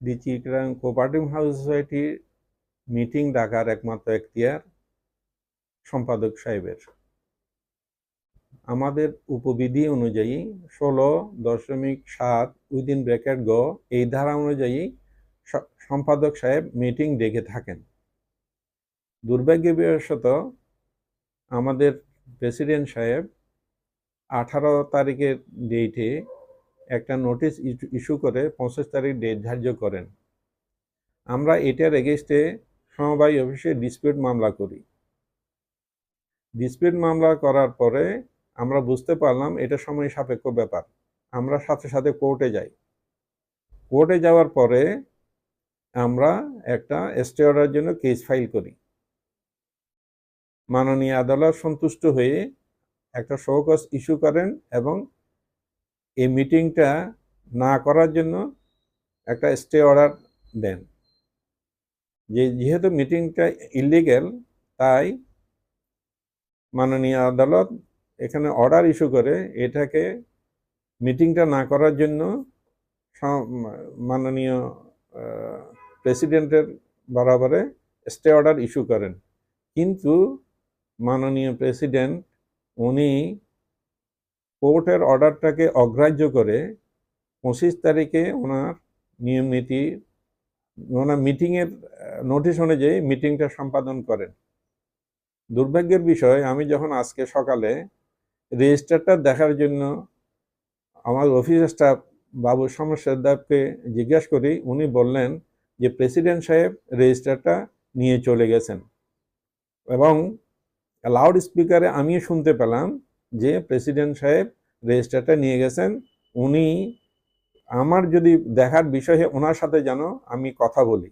দি Chittagong cooperative house সোসাইটির meeting ডাকার একমাত্র এখতিয়ার সম্পাদক সাহেবের। আমাদের উপবিধি অনুযায়ী ষোলো দশমিক সাত উইদিন ব্র্যাকেট গ এই ধারা অনুযায়ী সম্পাদক সাহেব মিটিং ডেকে থাকেন। দুর্ভাগ্যবশত আমাদের প্রেসিডেন্ট সাহেব আঠারো তারিখের ডেটে একটা নোটিশ ইস্যু করে পঁচিশ তারিখ ডেট ধার্য করেন। আমরা এটার এগেনস্টে সমবায় অফিসে ডিসপিউট মামলা করি। ডিসপিউট মামলা করার পরে আমরা বুঝতে পারলাম এটা সময় সাপেক্ষ ব্যাপার। আমরা সাথে সাথে কোর্টে যাই। কোর্টে যাওয়ার পরে আমরা একটা স্টে অর্ডারের জন্য কেস ফাইল করি। মাননীয় আদালত সন্তুষ্ট হয়ে একটা শোকস ইস্যু করেন এবং এই মিটিংটা না করার জন্য একটা স্টে অর্ডার দেন। যে যেহেতু মিটিংটা ইলিগেল তাই মাননীয় আদালত এখানে অর্ডার ইস্যু করে এটাকে মিটিংটা না করার জন্য মাননীয় প্রেসিডেন্টের বরাবরে স্টে অর্ডার ইস্যু করেন। কিন্তু মাননীয় প্রেসিডেন্ট উনি কোর্টের অর্ডারটাকে অগ্রাহ্য করে পঁচিশ তারিখে ওনার নিয়ম নীতি, ওনার মিটিংয়ের নোটিশ অনুযায়ী মিটিংটা সম্পাদন করেন। দুর্ভাগ্যের বিষয়, আমি যখন আজকে সকালে রেজিস্টারটা দেখার জন্য আমার অফিস স্টাফ বাবু সমস্যার দেবকে জিজ্ঞাসা করি, উনি বললেন যে প্রেসিডেন্ট সাহেব রেজিস্টারটা নিয়ে চলে গেছেন। এবং লাউড স্পিকারে আমিও শুনতে পেলাম যে প্রেসিডেন্ট সাহেব রেজিস্টারটা নিয়ে গেছেন, উনি আমার যদি দেখার বিষয়ে ওনার সাথে যেন আমি কথা বলি।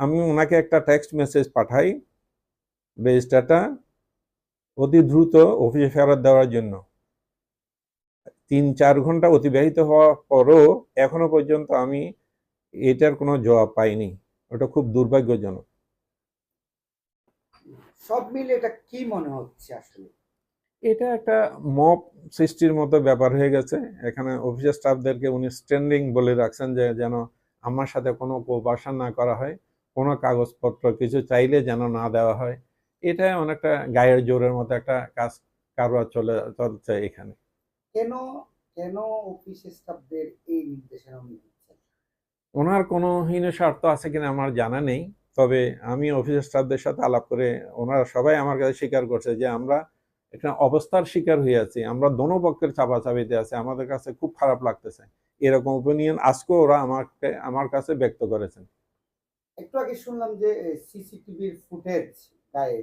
আমি ওনাকে একটা টেক্সট মেসেজ পাঠাই রেজিস্টারটা অতি দ্রুত অফিসে ফেরত দেওয়ার জন্য। তিন চার ঘণ্টা অতিবাহিত হওয়ার পরও এখনও পর্যন্ত আমি এটার কোনো জবাব পাইনি। ওটা খুব দুর্ভাগ্যজনক। সব মিলে এটা কি মনে হচ্ছে আসলে? এটা একটা মপ সৃষ্টির মতো ব্যাপার হয়ে গেছে। এখানে অফিসের স্টাফদেরকে উনি স্ট্যান্ডিং বলে রাখছেন যে যেন আমার সাথে কোনো কোপারেশন না করা হয় কোনো কাগজপত্র কিছু চাইলে যেন না দেওয়া হয়। এটা অনেকটা গায়ের জোরের মতো একটা কাজ কারবার চলে চলছে এখানে। কেন কেন অফিস স্টাফদের এই নির্দেশনা উনি ওনার কোনো হীন স্বার্থ আছে কিনা আমার জানা নেই। তবে আমি অফিস স্টাফদের সাথে আলাপ করে ওনারা সবাই আমার কাছে স্বীকার করছে যে আমরা একটা অবস্থার শিকার আছি। আমরা দোনো পক্ষের চাপাচাপিতে আছে। আমাদের কাছে খুব খারাপ লাগতেছে। এরকম ওপিনিয়ন আজকেও ওরা আমাকে আমার কাছে ব্যক্ত করেছেন। একটু আগে শুনলাম যে সিসিটিভির ফুটেজ গায়ে।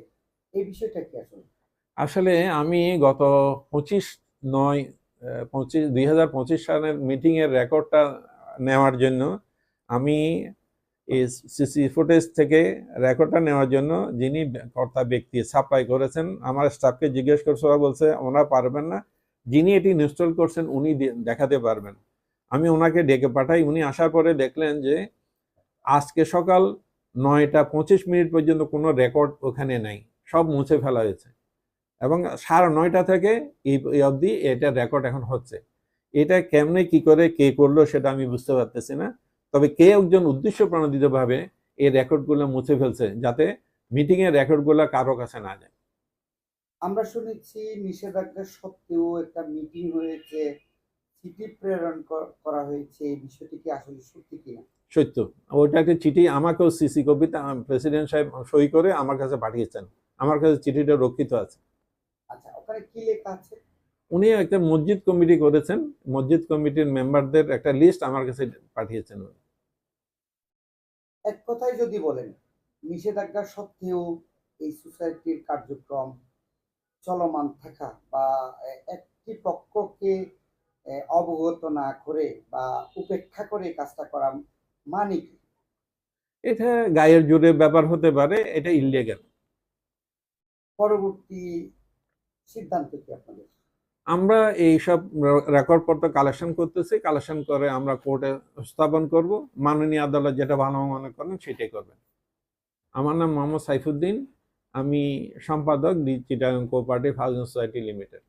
এই বিষয়টা কি আসলে? আসলে আমি গত পঁচিশ নয় পঁচিশ দুই হাজার পঁচিশ সালের মিটিংয়ের রেকর্ডটা নেওয়ার জন্য আমি সিসি ফুটেজ থেকে রেকর্ডটা নেওয়ার জন্য যিনি কর্তা ব্যক্তি সাপ্লাই করেছেন আমার স্টাফকে জিজ্ঞেস করছে ওরা বলছে ওনারা পারবেন না। যিনি এটি ইনস্টল করছেন উনি দেখাতে পারবেন। আমি ওনাকে ডেকে পাঠাই উনি আসার পরে দেখলেন যে আজকে সকাল নয়টা পঁচিশ মিনিট পর্যন্ত কোনো রেকর্ড ওখানে নেই সব মুছে ফেলা হয়েছে। এবং সাড়ে নয়টা থেকে এই এই অবধি এটা রেকর্ড এখন হচ্ছে। এটা কেমনে কি করে কে করল সেটা আমি বুঝতে পারতেছি না। তবে কে একজন উদ্দেশ্য প্রণোদিতভাবে এই রেকর্ডগুলো মুছে ফেলছে যাতে মিটিং এর রেকর্ডগুলো কারও কাছে না যায়? আমরা শুনেছি নিষেধাজ্ঞা সত্ত্বেও একটা মিটিং হয়েছে চিঠি প্রেরণ করা হয়েছে এই বিষয়টি কি আসলে সত্যি কিনা সত্য। ওইটাকে চিঠি আমাকেও সিসি কপিতে প্রেসিডেন্ট সাহেব সই করে আমার কাছে পাঠিয়েছেন। আমার কাছে চিঠিটা রক্ষিত আছে। আচ্ছা ওখানে কি লেখা আছে? উনি একটা মসজিদ কমিটি করেছেন। মসজিদ কমিটির মেম্বারদের একটা লিস্ট আমার কাছে পাঠিয়েছেন উনি। এক কথায় যদি বলেন নিষেধাজ্ঞা সত্ত্বেও এই সোসাইটির কার্যক্রম চলমান থাকা বা একটি পক্ষকে অবগত না করে বা উপেক্ষা করে কাজটা করা মানে কি? এটা গায়ের জোরে ব্যাপার হতে পারে এটা ইলিগাল পরবর্তী সিদ্ধান্ত কি আপনাদের? আমরা এই সব রেকর্ড পত্র কালেকশন করতেছি কালেকশন করে আমরা কোর্টে স্থাপন করব। মাননীয় আদালত যেটা ভালো মনে করেন সেটাই করবেন। আমার নাম মোহাম্মদ সাইফুদ্দিন, আমি সম্পাদক the Chittagong cooperative housing society limited.